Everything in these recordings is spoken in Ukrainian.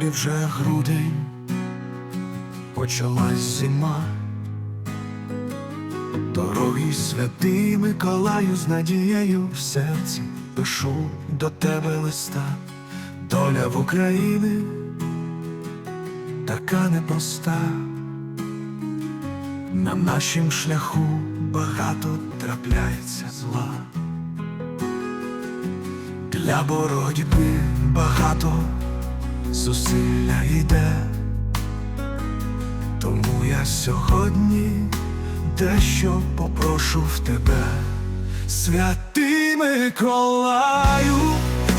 вже грудень, почалась зима. Дорогий святий Миколаю з надією в серці пишу до тебе листа, доля в Україні така непроста. На нашім шляху багато трапляється зла. Для боротьби багато зусилля йде, тому я сьогодні дещо попрошу в тебе, святий Миколаю,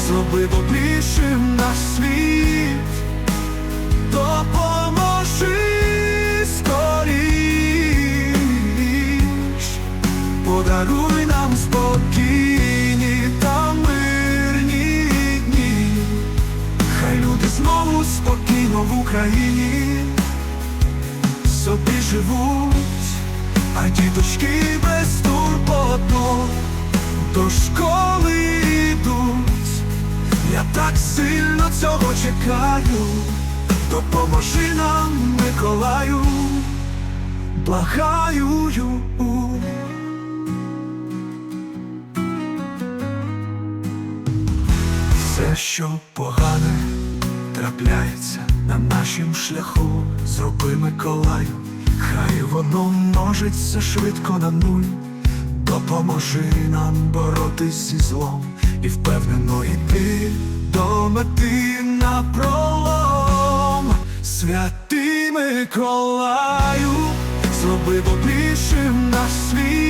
зроби добрішим наш світ, подаруй нам спокійно в Україні собі живуть, а діточки безтурботно до школи йдуть. Я так сильно цього чекаю, допоможи нам, Миколаю, благаю. Все, що погане трапляється на нашім шляху, зроби Миколаю, хай воно множиться швидко на нуль, допоможи нам боротись зі злом і впевнено йти до мети на пролом. Святий Миколаю, зроби добрішим наш світ,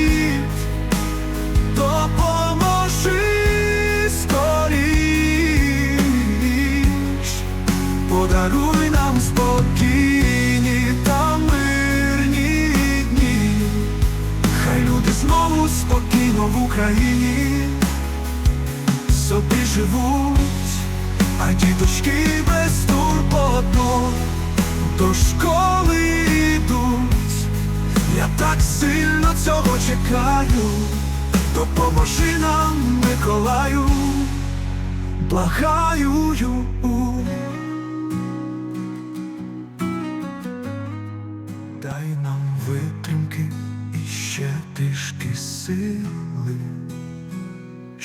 подаруй нам спокійні та мирні дні, хай люди знову спокійно в Україні собі живуть, а діточки безтурботно до школи йдуть. Я так сильно цього чекаю, допоможи нам, Миколаю, благаю.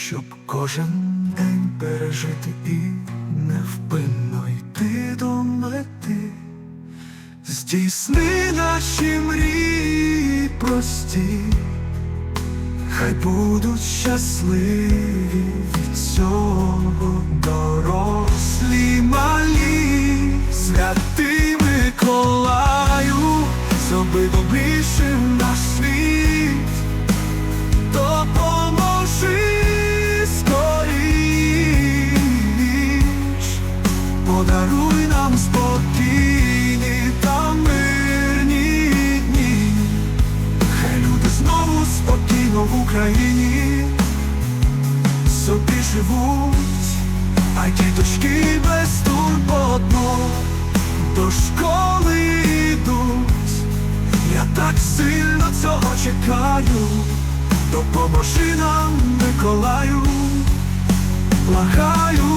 Щоб кожен день пережити і невпинно йти до мети. Здійсни наші мрії прості, хай будуть щасливі Україні собі живуть, а діточки без турботно до школи йдуть. Я так сильно цього чекаю, допоможи нам, Миколаю, благаю.